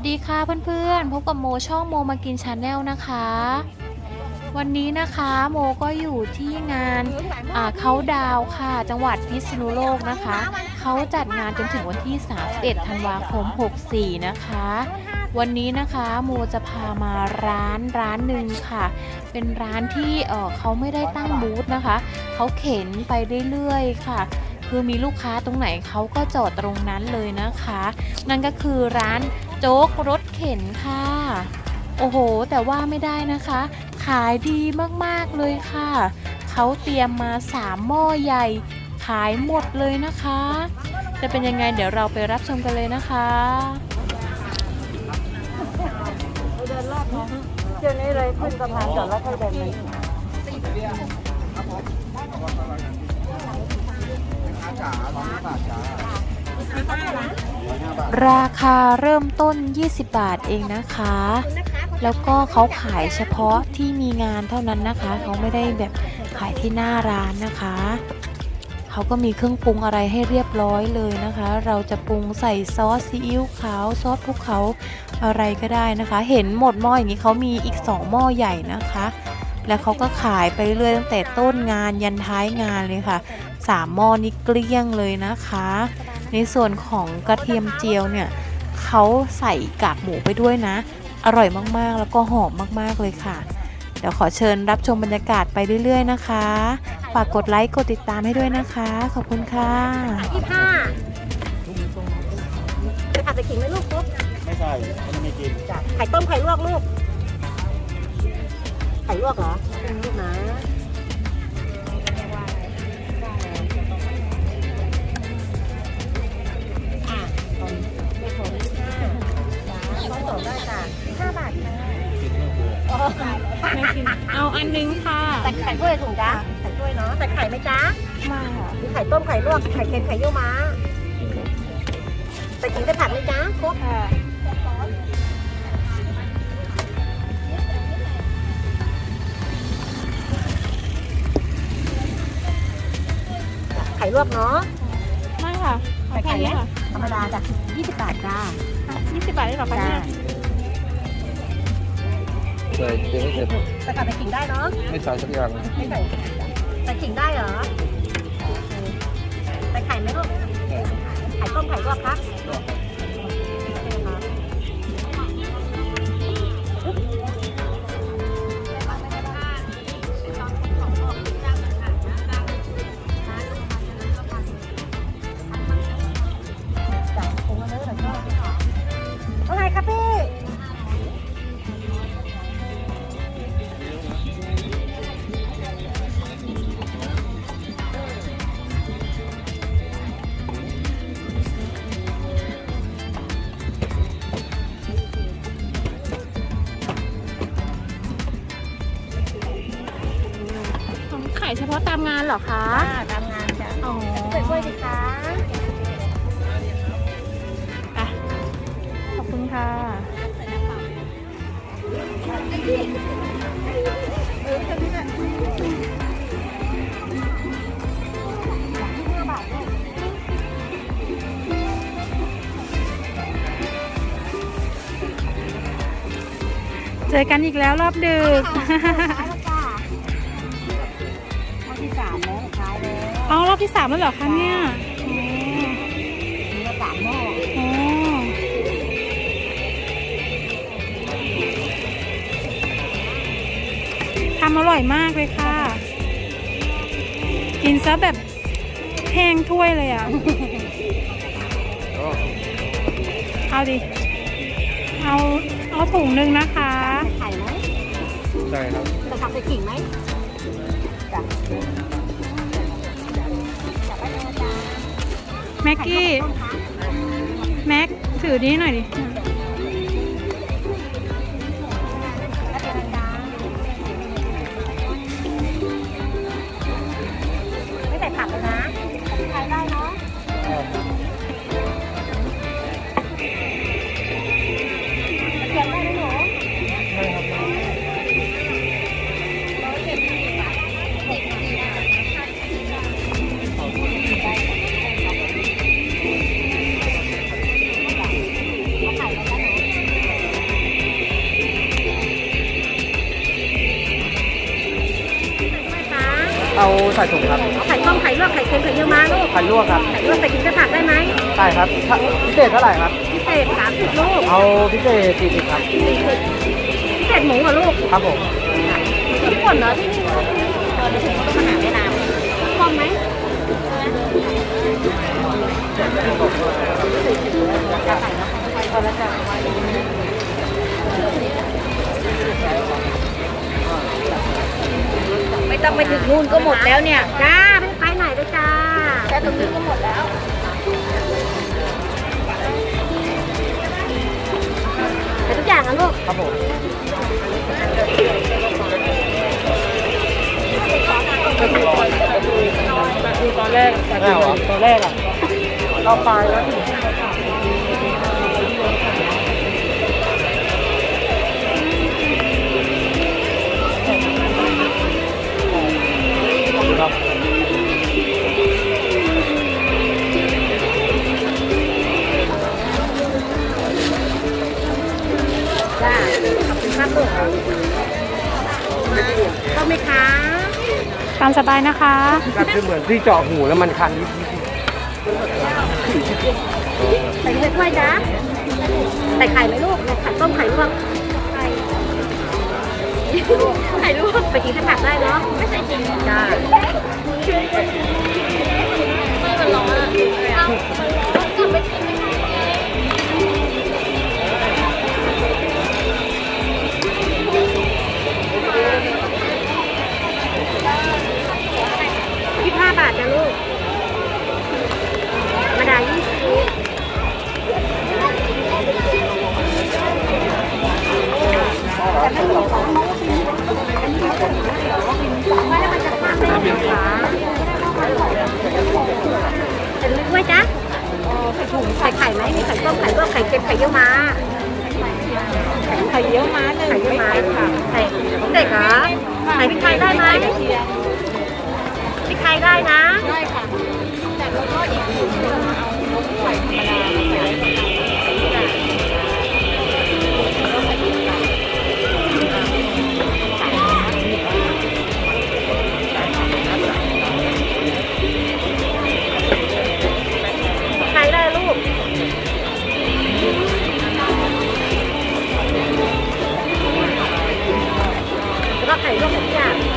สวัสดีค่ะเพื่อนๆ พบกับโมช่องโมมากินชาแนลนะคะ วันนี้นะคะโมก็อยู่ที่งานอ่าเขาดาวค่ะจังหวัดพิษณุโลกนะคะ เขาจัดงานจนถึงวันที่ 31 ธันวาคม 64 นะคะ วันนี้นะคะโมจะพามาร้านร้านหนึ่งค่ะ เป็นร้านที่เออเขาไม่ได้ตั้งบูธนะคะ เขาเข็นไปเรื่อยๆค่ะคือมีลูกค้าตรงไหนเขาก็จอดตรงนั้นเลยนะคะ นั่นก็คือร้าน โจ๊กรถเข็นค่ะ โอ้โห แต่ว่าไม่ได้นะคะ ขายดีมากๆเลยค่ะ เขาเตรียมมา3หม้อใหญ่ ขายหมดเลยนะคะ จะเป็นยังไงเดี๋ยวเราไปรับชมกันเลยนะคะเดินรอบน้องเที่ยวนี้เลยขึ้นสะพานก่อนแล้วค่อยเดินไป ราคาเริ่มต้น 20 บาทเองนะคะ แล้วก็เขาขายเฉพาะที่มีงานเท่านั้นนะคะ เขาไม่ได้แบบขายที่หน้าร้านนะคะ เขาก็มีเครื่องปรุงอะไรให้เรียบร้อยเลยนะคะ เราจะปรุงใส่ซอสซีอิ๊วขาวซอสภูเขาอะไรก็ได้นะคะ เห็นหมดหม้ออย่างนี้เขามีอีก 2 หม้อใหญ่นะคะ แล้วเขาก็ขายไปเรื่อยตั้งแต่ต้นงานยันท้ายงานเลยค่ะสามหม้อนี้เกลี้ยงเลยนะคะ ในส่วนของกระเทียมเจียวเนี่ยเขาใส่กากหมูไปด้วยนะ อร่อยมากๆ แล้วก็หอมมากๆเลยค่ะ เดี๋ยวขอเชิญรับชมบรรยากาศไปเรื่อยๆนะคะ ฝากกดไลค์ กดติดตามให้ด้วยนะคะ ขอบคุณค่ะยี่ห้าจะผัดใส่ขิงไหมลูกปุ๊บไม่ใช่มันไม่กินจ้ะไข่ต้มไข่ลวกลูก ไข่ลวกเหรอเป็นลูกนะ ไม่กิน เอาอันนึงค่ะ แต่ไข่ถ้วยถุงจ้ะไข่ถ้วยเนาะแต่ไข่ไหมจ๊ะมาค่ะมีไข่ต้มไข่ลวกไข่เค็มไข่เยี่ยวม้าใส่ขิงใส่ผักไหมจ๊ะครบไข่ลวกเนาะไม่ค่ะเอาแค่นี้ค่ะธรรมดาจ้ะ20 บาทจ้า 20 บาทได้หรอคะจ้าเนี่ย ใส่เดี๋ยวไม่เสร็จสกัดใส่ขิงได้เนาะ ไม่ใส่สักอย่างไม่ใส่ใส่ขิงได้เหรอใส่ไข่ไหมลูกไข่ต้มไข่ลวกครับ ตามงานเหรอคะตามงานจ้ะอ๋อเปิดกล้วยสิคะอะขอบคุณค่ะเจอกันอีกแล้วรอบดึก ที่สามแล้วเหรอคะเนี่ยมีละสามหม้ออ๋อทำอร่อยมากเลยค่ะ กินซะแบบแห้งถ้วยเลยอะ เอาดิ เอาเอาถุงหนึ่งนะคะใส่ไข่ไหมใช่ครับใส่ผักใส่ขิงไหมจ้ะ แม็กกี้ไข่ต้มคะแม็ก ถือนี้หน่อยดิ ส่ถุงครับไข่ต้มไข่ลวกไข่เค็มไข่เยี่ยวม้าลูกไข่ลวกครับไข่ลวกใส่กินกับผักได้ไหมได้ครับถ้าพิเศษเท่าไหร่ครับพิเศษสามสิบลูกเอาพิเศษสี่สิบครับพิเศษหมูเหรอลูกครับผมทุกคนเหรอที่นี่เออเดี๋ยวถึงต้องมาหาเวลาพร้อมไหมไม่ ต้องไปถึงนู่นก็หมดแล้วเนี่ยจ้าไม่ไปไหนเลยจ้าแค่ตรงนี้ก็หมดแล้วแต่ทุกอย่างนะลูกครับผมคือตอนแรกไม่เอาเหรอตอนแรกอะเราไปแล้ว จ้าขอบคุณมากลูกเข้าไหมคะตามสบายนะคะก็คือเหมือนที่เจาะหูแล้วมันคันนิดใส่ถ้วยจ้าใส่ไข่ไหมลูกไข่ต้มไข่ลวกไข่ลวกไปกินกับผักได้เนาะไม่ใส่จริง ใส่พริกไทยได้ไหมพริกไทยได้นะ ได้ค่ะ แต่แล้วก็อีกถุงนึงเอาไข่ธรรมดาใส่ ก็ไข่ลวกทุกอย่าง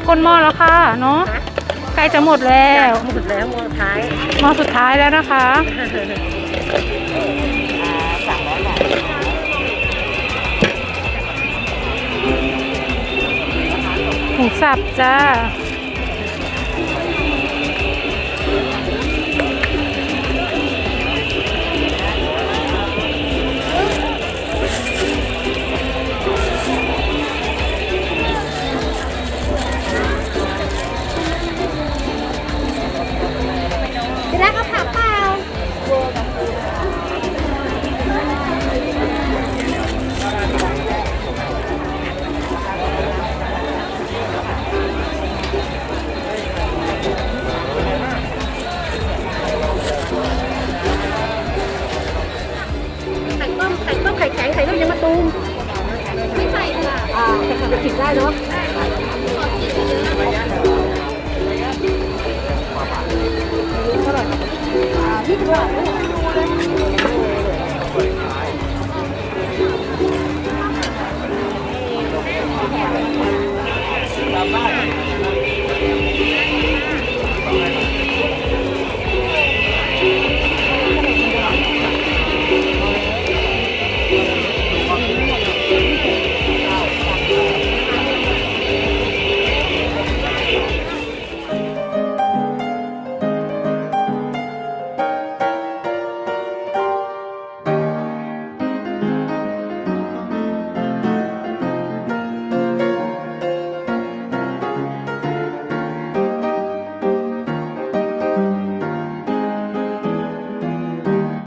โอ้คนหม้อแล้วค่ะเนาะใกล้จะหมดแล้วหมดแล้วหมดท้ายหม้อสุดท้ายแล้วนะคะหมูสับจ้า